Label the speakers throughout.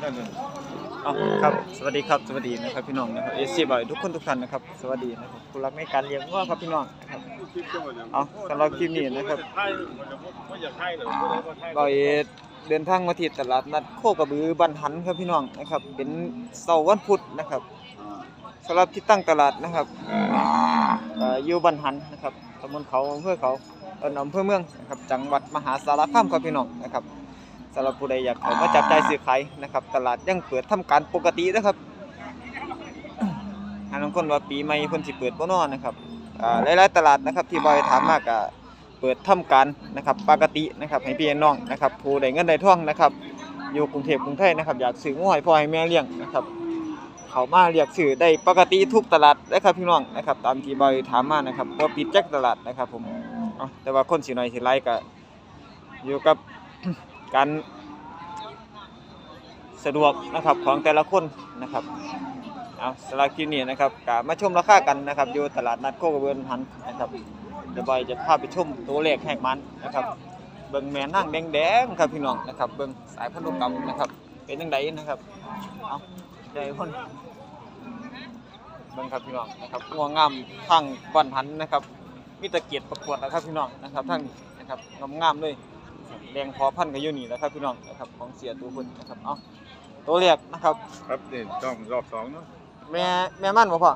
Speaker 1: เอาครับ สวัสดีครับ สวัสดีนะครับพี่น้องนะครับเอซีบอยทุกคนทุกท่านนะครับ สวัสดีนะครับผู้รักในการเลี้ยงวัวครับพี่น้องนะครับเอาสำหรับคลิปนี้นะครับ
Speaker 2: ไม่อยากให้เลยไม่ได้ก็ให้
Speaker 1: บอยเดินทางมาที่ตลาดนัดโคกระบือบันหันครับพี่น้องนะครับ เป็นเสาร์วันพุธนะครับสำหรับที่ตั้งตลาดนะครับอยู่บันหันนะครับตำบลเขาอำเภอเขาอ่ออำเภอเมืองนะครับ จังหวัดมหาสารคามครับพี่น้องนะครับ สำหรับผู้ใดอยากเข้ามาจับใจายซื้อขายนะครับ ตลาดยังเปิดทำการปกตินะครับหาบางคนว่าปีใหม่เพิ่นสิเปิดบ่นอนะครับอ่าหลายๆตลาดนะครับที่บอยถามมากก็เปิดทำการนะครับปกตินะครับให้พี่น้องนะครับผู้ใดเงินใดท่องนะครับอยู่กรุงเทพกรุงไทยนะครับอยากซื้องูให้พ่อให้แม่เลี้ยงนะครับเขามาเรียกซื้อได้ปกติทุกตลาดนะครับพี่น้องนะครับตามที่บอยถามมานะครับบ่ปิดจักตลาดนะครับผมเอาแต่ว่าคนสิน้อยสิหลายก็อยู่กับ การสะดวกนะครับของแต่ละคนนะครับเอาสลากคลินี้นะครับกามาชมราคากันนะครับอยู่ตลาดนัดโคกระเบือนหันนะครับเดี๋ยวบอยจะพาไปชมตัวเลขแหกมันนะครับ เบิ่งแม่นั่งแดงๆครับพี่น้องนะครับ เบิ่งสายพันธุกรรมนะครับ เป็นจังไดนะครับเอาใจคนเบิ่งครับพี่น้องนะครับงัวงามทั้งบ้านหันนะครับมีตะเกียบประกวดนะครับพี่น้องนะครับทั้งนี้นะครับงามๆเลย แดงพอพันธุ์กับอยู่นี่แหละครับพี่น้องนะครับของเสียตัวคนนะครับเอาตัวเลขนะครับ
Speaker 2: ครับนี่ต้องรอบสองเนาะ
Speaker 1: แม่แม่มันบ่พ่อ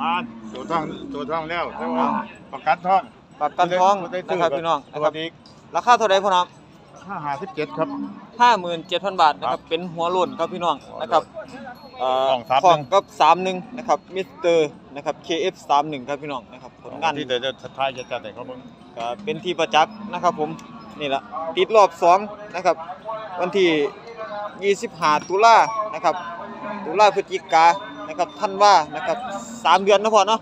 Speaker 2: นานตัวท่องตัวท่องแล้วแต่ว่าประกันท่อง
Speaker 1: ประกันท้อง
Speaker 2: ได้
Speaker 1: นะครับพี่น้องนะ
Speaker 2: ตั
Speaker 1: ควรับ
Speaker 2: นี้
Speaker 1: ราคาเท่าไหร่พ่อน้อง
Speaker 2: ห้าหาสิบเจ็ดครับ
Speaker 1: 57,000บาทนะครับเป็นหัวโล้นครับพี่น้องนะครับเอ่อ
Speaker 2: ของสามหนึ่ง
Speaker 1: ของกับ31นะครับมิสเตอร์นะครับ KF31 ครับพี่น้องนะครับผลงาน
Speaker 2: ที่เดี๋ยวจะท้ายจะจัดให้เขาเบิ่ง
Speaker 1: ก็เป็นที่ประจักษ์นะครับผม นี่ละติดรอบ2นะครับ วันที่ 25 ตุลานะครับ ตุลาพฤศจิกานะครับธันว่านะครับสามเดือนนะพ่อเนาะ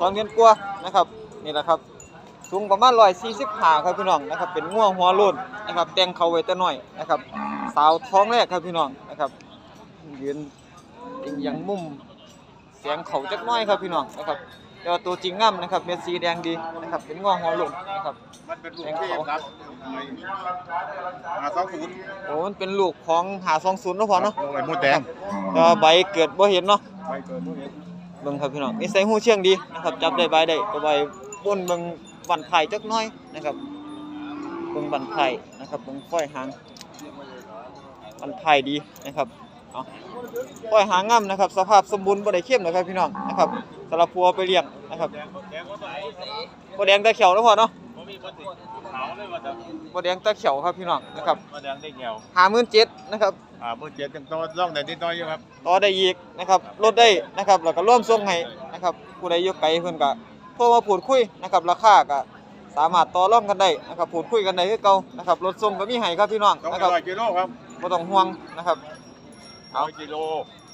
Speaker 1: สองเดือนกว่านะครับนี่แหละครับสูงประมาณ145ครับพี่น้องนะครับเป็นง่วงหัวโล้นนะครับแต่งเขาไว้แต่น้อยนะครับสาวท้องแรกครับพี่น้องนะครับยืนอิงยังมุมเสียงเขาจักน้อยครับพี่น้องนะครับ แต่ว่าตัวจริงงามนะครับเม็ดสีแดงดีนะครับเป็นง่วงหัวโล้นนะครับ
Speaker 2: มันเป็นลูกที่ครับหาสองศูนย์
Speaker 1: โอ้มันเป็นลูกของหา20เนาะพอเนาะ
Speaker 2: ไอ้มดแดง
Speaker 1: ก็ใบเกิดบ่เห็นเนาะ
Speaker 2: ไปเกินพวกนี้
Speaker 1: เบิ่งครับพี่น้องนิสัยหูเชื่องดีนะครับจับได้ใบได้ก็ใบบนเบิ่งบันไผ่จักหน้อยนะครับเบิ่งบันไผ่นะครับเบิ่งฝ้อยหางบันไผ่ดีนะครับ เอาฝ้อยหางงามนะครับ สภาพสมบูรณ์บ่ได้เข้มนะครับพี่น้องนะครับสำหรับพัวไปเลี้ยงนะครับบ่แดงตะเขียวแล้วพอเนาะ
Speaker 2: ผมมีคนติดขาวเลยว่าจะ
Speaker 1: บ่แดงตะเขียวครับพี่น้องนะครับ
Speaker 2: มาแดงได้เงี้ยว
Speaker 1: 57,000นะครับ
Speaker 2: อ่าเมื่อเจ็ดจังตัวร่องไหนนิดหน้อยอยู่ครับ
Speaker 1: ต่อได้อีกนะครับลดได้นะครับแล้วก็ร่วมส่งให้นะครับผู้ใดอยู่ไกลเพิ่นก็โทรมาพูดคุยนะครับราคาก็สามารถต่อรองกันได้นะครับพูดคุยกันได้คือเก่านะครับรถส่งก็มีให้ครับพี่น้อง
Speaker 2: สอง
Speaker 1: นะครับ
Speaker 2: ร้อยกิโลครับ
Speaker 1: บ่ต้องห่วงนะครับ
Speaker 2: ร้อยกิโล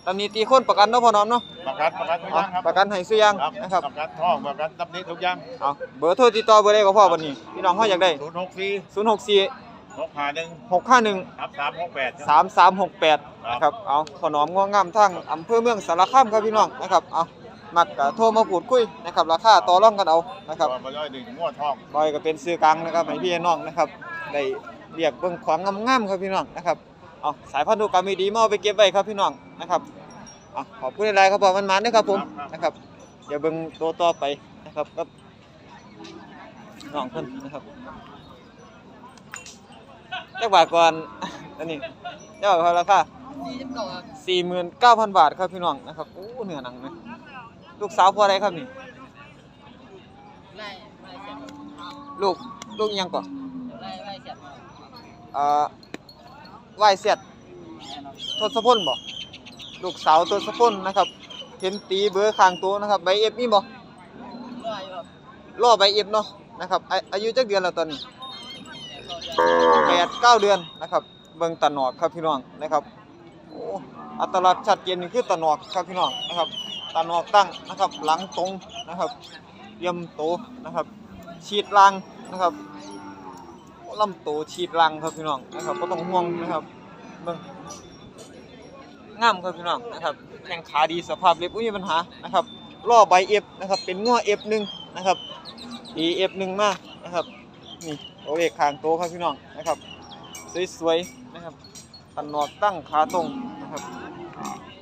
Speaker 1: ตำหนี้ตีคนประกันเนาะพ่อน้อมเนาะ
Speaker 2: ประกันประกันทุกอ
Speaker 1: เอา
Speaker 2: ย่างครับ
Speaker 1: ประกันให้ซื้อยัง
Speaker 2: ครับ
Speaker 1: นะครับ
Speaker 2: ประกันท่องประกันตับนี้ทุกอย่าง
Speaker 1: เอาเบอร์โทรติดต่อเบอร์ใดก็พอบัดนี้พี่น้องเฮาอยากได้
Speaker 2: ศูนย์หกสี่
Speaker 1: 064
Speaker 2: หกห้าหนึ่ง
Speaker 1: 651
Speaker 2: ครับสามหกแปด
Speaker 1: สามสามหกแปดนะครับเอาขนอมงวงงามทั้งอำเภอเมืองสารคามครับพี่น้องนะครับเอามักกะโทรมาพูดคุยนะครับราคาต่อรองกันเอานะครับ
Speaker 2: มาย่อยหนึ่งงวดท่อง
Speaker 1: บอยก็เป็นซื้อกลางนะครับให้พี่น้องนะครับได้เรียกเบิ่งของงามๆครับพี่น้องนะครับ เอาสายพันธุกรรมดีๆมาเอาไปเก็บไว้ครับพี่น้องนะครับเอาขอบคุณหลายๆครับพ่อมันมาด้วยครับผมนะครับเดี๋ยวเบิ่งตัวต่อไปนะครับกับน้องเพิ่นนะครับจักบาทก่อนอันนี้จักบาทเท่าราคาสี่หมื่นเก้าพันบาทครับพี่น้องนะครับโอ้เนื้อหนังนะลูกสาวพ่ออะไรครับนี่
Speaker 3: ไล่ไล่เสียบ
Speaker 1: ลูกลูกอิหยังก่อน
Speaker 3: ไล่ไล่เสียบ
Speaker 1: อ่า ไหวเสียดทศพลบ่ลูกสาวทศพลนะครับ เห็นตีเบอร์ข้างตัวนะครับ ใบเอฟมีบ่
Speaker 3: ร้อยครับ
Speaker 1: รอใบเอฟเนาะนะครับอาอายุจักเดือนแล้วตอนนี้แปดเก้าเดือนนะครับ เบิ่งตะหนอกครับพี่น้องนะครับโอ้อัตลักษณ์ชัดเจนนี่คือตะหนอกครับพี่น้องนะครับตะหนอกตั้งนะครับ หลังตรงนะครับเยี่ยมโตนะครับ ฉีดรังนะครับ ลำโตฉีดรังครับพี่น้องนะครับก็ต้องห่วงนะครับเบิ่งงามครับพี่น้องนะครับแข้งขาดีสภาพเล็บไม่มีปัญหานะครับล่อใบเอฟนะครับเป็นง้อเอฟหนึ่งนะครับดีเอฟหนึ่งมากนะครับนี่โอเอกคางโตครับพี่น้องนะครับสวยๆนะครับตันหนวกตั้งขาตรงนะครับ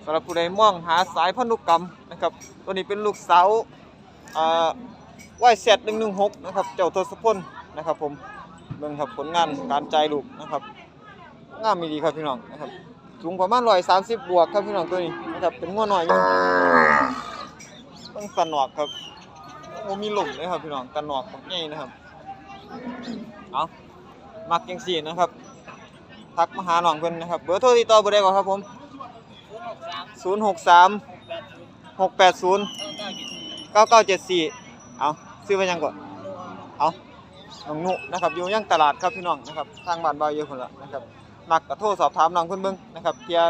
Speaker 1: สำหรับผู้ใดมองหาสายพันธุกรรมนะครับตัวนี้เป็นลูกเสาวอ่าวายเซตหนึ่งหนึ่งหกนะครับเจ้าทศพลนะครับผม บิ่งครับผลงานการจ่ายลูกนะครับงามมีดีครับพี่น้องนะครับสูงประมาณร้อยสามสิบบวกครับพี่น้องตัวนี้นะครับเป็นงัวหน่อยต้องตันหนวกครับโอ้มีหลุมเลยครับพี่น้องตันหนวกของใหญ่นะครับเอามักจังสี่นะครับทักมาหาน้องเพิ่นนะครับเบอร์โทรติดต่อเบอร์ใดก่อนครับผม
Speaker 3: ศูนย์หกสาม
Speaker 1: 063
Speaker 3: แปดศูนย์
Speaker 1: 680
Speaker 3: เก้าเก้าเจ็ด
Speaker 1: 9974เอาซื้อไปยังก่อนเอา น้องนุนะครับอยู่ยังตลาดครับพี่น้องนะครับทางบ้านบาวเยอะคนละนะครับมักก็โทรสอบถามน้องเพิ่นเบิ่งนะครับเพีย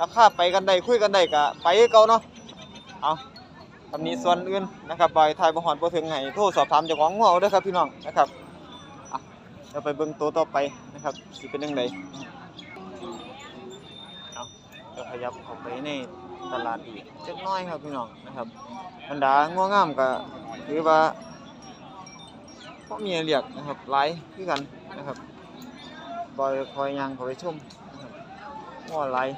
Speaker 1: ราคาไปกันได้คุยกันได้ก็ไปเก่าเนาะเอาตำนี้ส่วนอื่นนะครับบ่ายทายบ่ฮอดบ่ถึงให้โทรสอบถามเจ้าของงัวเอาเด้อครับพี่น้องนะครับเดี๋ยวไปเบิ่งตัวต่อไปนะครับสิเป็นจังไดเอาเดี๋ยวขยับเข้าไปในตลาดอีกจักน้อยครับพี่น้องนะครับบรรดางัวงามก็ถือว่า พอมีให้เรียกนะครับหลายคือกันนะครับบอยคอยย่างเข้าไปชมนะครับวหลาย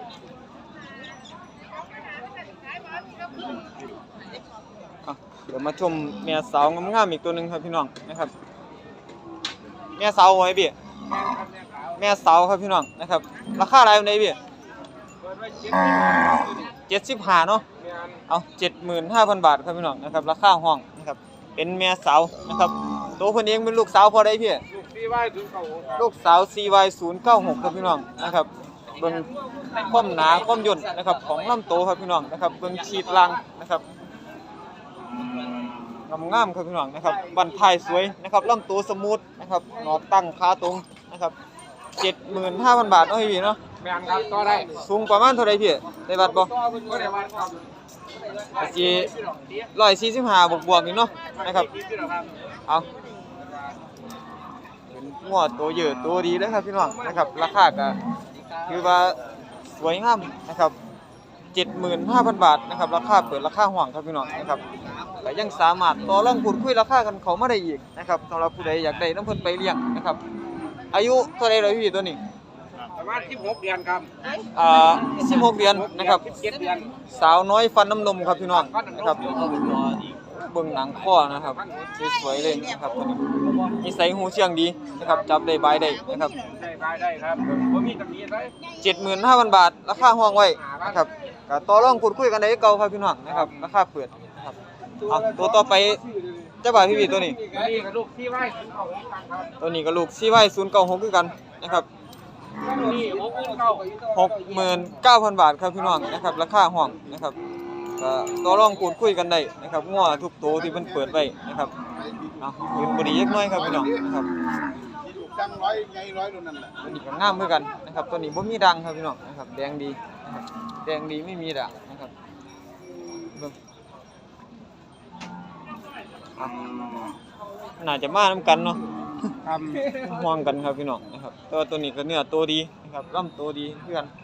Speaker 1: อะเดี๋ยวมาชมแม่สาวงามๆอีกตัวหนึ่งครับพี่น้องนะครับแม่สาวไว้พี่แม่สาวครับพี่น้องนะครับ ราคาอะไรวันนี้พี่เจ็ดสิบห้าเนาะเอาเจ็ดหมื่นห้าพันบาทครับพี่น้องนะครับ ราคาห้องนะครับ เป็นแม่สาวนะครับ ตัวคนเองเป็นลูกสาวพอได้พี่
Speaker 2: ลูกที่ไหว้ถึงเก่าครับ
Speaker 1: ลูกสาว CY 0 9 6 ครับพี่น้องนะครับเบิ่งความหนาความย่นนะครับของลำโตวครับพี่น้องนะครับเบิ่งฉีดลังนะครับงามๆครับพี่น้องนะครับบันทายสวยนะครับลำตัวสมูทนะครับหนอตั้งขาตรงนะครับ75,000 บาทเนาะพี่เนาะ
Speaker 2: แมนครับก็ได้
Speaker 1: สูงประมาณเท่าไหร่พี่ได้บัดบ่
Speaker 2: ก็ได้วัดครับ
Speaker 1: สิ145บวกๆนี่เนาะนะครับ เอาเป็นงัวตัวเยอะตัวดีเลยครับพี่น้องนะครับ ราคาก็คือว่าสวยงามนะครับ75,000 บาทนะครับราคาเปิดราคาห่วงครับพี่น้องนะครับก็ยังสามารถต่อรองพูดคุยราคากันเขามาได้อีกนะครับสำหรับผู้ใดอยากได้น้ำเพิ่นไปเลี้ยงนะครับ อายุเท่าไรเลยพี่ตัวนี้
Speaker 2: ประมาณ16เดือนครับ
Speaker 1: อ่า16เดือนนะครับ
Speaker 2: 17เดือน
Speaker 1: สาวน้อยฟันน้ำนมครับพี่น้องนะครับ เบิ่งหนังข้อนะครับสวยๆเลยนะครับตัวนี้นิสัยหูเชียงดีนะครับจับได้บายได้นะครับ
Speaker 2: ได้ได้ได้ครับผมมีตำหนิไว้
Speaker 1: 75,000บาทราคาห้องไว้นะครับก็ต่อรองพูดคุยกันได้เก่าครับพี่น้องนะครับราคาเปิดนะครับเอาตัวต่อไปเจ้าบ่าวพี่บีตัวนี้
Speaker 2: นี่กับลูกที่ไหว้ถึงเก่าของกันครับ
Speaker 1: ตัวนี้ก็ลูกซีไว้096คือกันนะครับ
Speaker 2: นี่หกหมื่นเก้า
Speaker 1: 69,000บาทครับพี่น้องนะครับราคาห้องนะครับ ก็ต่อรองพูดคุยกันได้นะครับงัวทุกตัวที่เพิ่นเปิดไว้นะครับเอายืนบ่ดีจักหน่อยครับพี่น้องนะครับ
Speaker 2: ที่ถูกตั้งร้อยไงร้อยตัวนั่นแหละ
Speaker 1: ตัวนี้ก็งามเหมือนกันนะครับตัวนี้บ่มีดังครับพี่น้องนะครับแดงดีนะครับแดงดีไม่มีด่างนะครับเบิ่งอะน่าจะมานํกันเนาะ
Speaker 2: ครับ
Speaker 1: ห่วงกันครับพี่น้องนะครับแตัวาตัวนี้ก็เนื้อตัวดีนะครับลำตัวดีเพื่อนนะครับ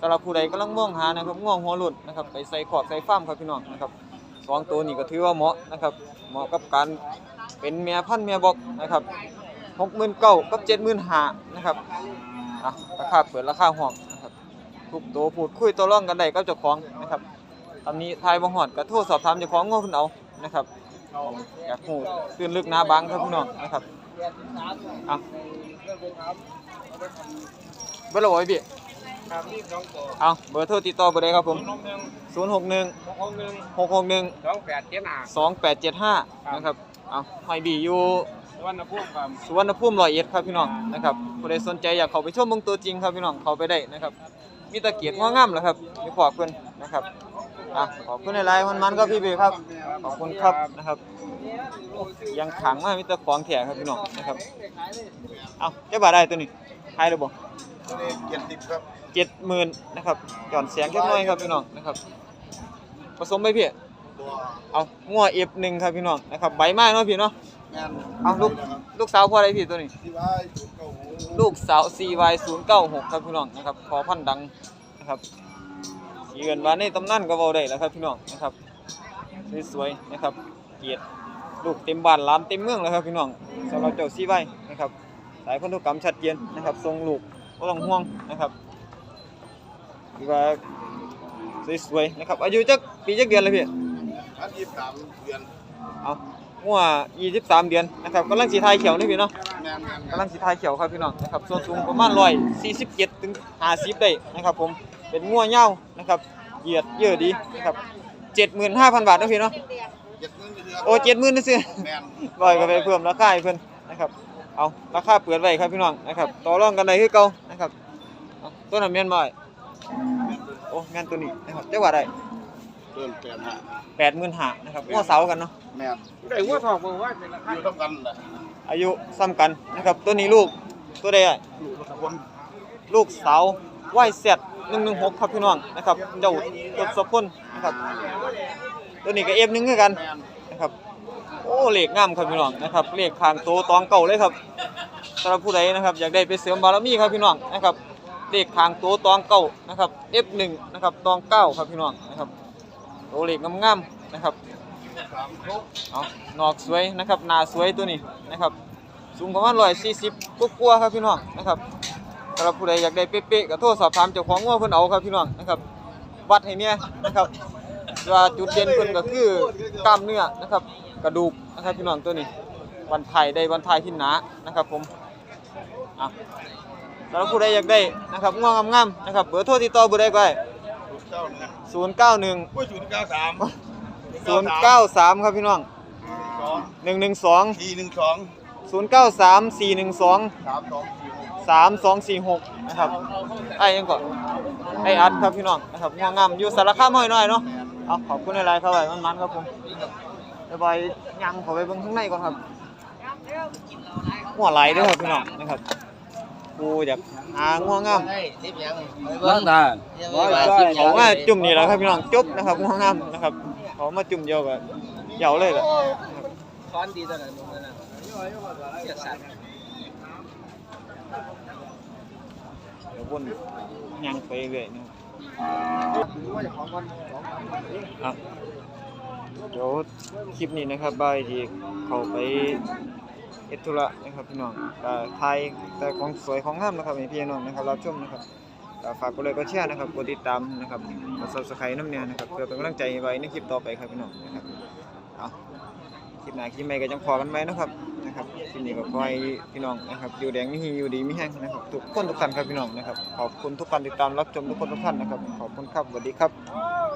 Speaker 1: สำหรับผู้ใดกำลังมองหานะครับง่วงหัวหลุดนะครับไปใส่ขอบใส่ฟ้าร์มครับพี่น้องนะครับสองตัวนี้ก็ถือว่าเหมาะนะครับเหมาะกับการเป็นเมียพันเมียบอกนะครับหกหมื่นเก้ากับเจ็ดหมื่นห้านะครับอะราคาเปิดราคาห้องนะครับทุกตัวพูดคุยตัวร่องกันได้กับเจ้าของนะครับตอนนี้ทายบ่หอดก็โทรสอบถามเจ้าของง่วงคุณเอานะครับอยากหูตื่นลึกหน้าบังครับพี่น้องนะครับอะเบอร์โหลไอ้พี่
Speaker 2: ครับนี่สองตัว
Speaker 1: เอาเบอร์โทรติดต่อเบอร์ใดครับผม
Speaker 2: นมหนึ่ง
Speaker 1: 061
Speaker 2: หกหกหนึ่ง
Speaker 1: 661
Speaker 2: สองแปดเจ็ดห้า
Speaker 1: 2875นะครับเอาหอยบีอยู่
Speaker 2: สุวรรณภูมิครับ
Speaker 1: สุวรรณภูมิร้อยเอ็ดครับพี่น้องนะครับผู้ใดสนใจอยากเข้าไปชมเบิ่งตัวจริงครับพี่น้องเข้าไปได้นะครับ มีตะเกียบงามๆเหรอครับมีขอบเพิ่นนะครับอะขอบคุณหลายๆมันๆครับพี่เบครับขอบคุณครับนะครับ ยังขังมากมีแต่ของแถครับพี่น้องนะครับเอาเจ้าบ่าวได้ตัวนี้ให้เลยบ่
Speaker 2: ตัวนี้เจ็ดสิบครับ
Speaker 1: เจ็ดหมื่นนะครับหย่อนเสียงเล็กน้อยครับพี่น้องนะครับ ผสมไปพี่
Speaker 2: ตัว
Speaker 1: เอางัวเอฟหนึ่งครับพี่น้องนะครับใบไม้เนาะพี่เนาะ
Speaker 2: งาน
Speaker 1: เอาลูกลูกสาวพ่ออะไรพี่ตัวนี้
Speaker 2: ที่ว่าจุดเก่าหู
Speaker 1: ลูกสาว CY 0 9 6ครับพี่น้องนะครับขอพันธุ์ดังนะครับสีเงินว่าในตำนานก็เว้าได้แล้วครับพี่น้องนะครับสวยๆนะครับ เกียรติลูกเต็มบ้านล้านเต็มเมืองแล้วครับพี่น้องสำหรับเจ้า CY นะครับ สายพันธุกรรมชัดเจนนะครับทรงลูก บ่ต้องห่วงนะครับถือว่าสวยๆนะครับ อายุจักปีจักเดือนเลยพี่
Speaker 2: อันยี่สิบสามเดือน
Speaker 1: เอางัว23 เดือนนะครับกำลังสีไทยเขียวนี่พี่เนาะ
Speaker 2: แม่นแม่น
Speaker 1: กำลังสีไทยเขียวครับพี่น้องนะครับส่วนสูงประมาณ147ถึง50ได้นะครับ ผมเป็นงัวเหย้านะครับเหยียดเยอะดีนะครับ75,000 บาทเนาะพี่เนาะ
Speaker 2: เจ็ดหมื่นเดือน
Speaker 1: โอ้70,000นี่ซื้อ
Speaker 2: แม่น
Speaker 1: ร้อยก็ไปเพิ่มราคาให้เพิ่นนะครับ เอาราคาเปิดไว้ครับพี่น้องนะครับ ต่อรองกันได้คือเก่า นะครับเอาตัวนั้นแม่นบ่อ้ายโอ้แม่นตัวนี้นะครับจักว่าได้
Speaker 2: เพิ่มแปดห้า
Speaker 1: 85,000นะครับงัวเสากันเนาะ
Speaker 2: แม่น
Speaker 4: ได้หัวทองบอกว่าเป็นราคา
Speaker 2: อยู่เท่ากันแหละ
Speaker 1: อายุซ้ำกันนะครับตัวนี้ลูกตัวใดอ้าย
Speaker 2: ลูกละคน
Speaker 1: ลูกสาวไหวเสร็จ116ครับพี่น้องนะครับเจ้าทศพลนะครับตัวนี้ก็ F1 คือกัน
Speaker 2: แม่น
Speaker 1: นะครับโอ้เหล็กงามครับพี่น้องนะครับเหล็กคางโตตองเก่าเลยครับสำหรับผู้ใดนะครับอยากได้ไปเสริมบารมีครับพี่น้องนะครับ เล็กคางโตตองเก่านะครับ F1 นะครับตองเก้าครับพี่น้องนะครับโตเหล็กงามๆนะครับเอานอกสวยนะครับหน้าสวยตัวนี้นะครับสูงประมาณ140กว่าครับพี่น้องนะครับสำหรับผู้ใดอยากได้เป๊ะๆก็โทรสอบถามเจ้าของงัวเพิ่นเอาครับพี่น้องนะครับวัดให้เนี่ยนะครับว่าจุดเด่นเพิ่นก็คือกล้ามเนื้อนะครับกระดูกนะครับพี่น้องตัวนี้วันไทยได้วันไทยที่หนานะครับผมอะ แล้วผู้ใดอยากได้นะครับง่วงงามๆนะครับเบอร์โทรติดต่อเบอร์ใดก็ได้
Speaker 2: ลูกเจ้าหนึ่ง
Speaker 1: 091
Speaker 2: โอ้ยศูนย์เก้าสาม
Speaker 1: 093ครับพี่น้อง
Speaker 2: สอง
Speaker 1: 112
Speaker 2: สี่หนึ่งสอง
Speaker 1: 093 412
Speaker 2: สามสองสี่หก
Speaker 1: 3246นะครับไอ้ยังก่อนไอ้อัดครับพี่น้องนะครับง่วงงามอยู่สารคามห้อยน้อยเนาะเอาขอบคุณหลายๆครับไว้มันๆครับผมเดี๋ยวไปยังขอไปเบิ่งข้างในก่อนครับหัวไหลด้วยครับพี่น้องนะครับ กูอยากหาง่วงงาม
Speaker 4: ล้างตา
Speaker 1: เขามาจุ่มนี่แหละครับพี่น้องจุ๊บนะครับง่วงงามนะครับเขามาจุ่มเดียวกับเหยาเลยแหละ
Speaker 4: ซ้อนดีตอนนั้นตรงนั้นเสียสัตว์
Speaker 1: เดี๋ยววนยังไปเรื่อยนะครับอะเดี๋ยวคลิปนี้นะครับบายทีเขาไป เอดธุระนะครับพี่น้องก็ไทยแต่ของสวยของงามนะครับให้พี่น้องนะครับรับชมนะครับฝากกดไลค์กดแชร์นะครับกดติดตามนะครับกด Subscribe น้ำเนี่ยนะครับเพื่อเป็นกำลังใจไว้ในคลิปต่อไปครับพี่น้องนะครับเอาคลิปหน้าคลิปใหม่ก็จังพอกันไหมนะครับนะครับคลิปนี้ก็ขอให้พี่น้องนะครับอยู่แดงไมีฮีอยู่ดีไมีแห้งนะครับทุกคนทุกท่านครับพี่น้องนะครับขอบคุณทุกการติดตามรับชมทุกคนทุกท่านนะครับขอบคุณครับสวัสดีครับ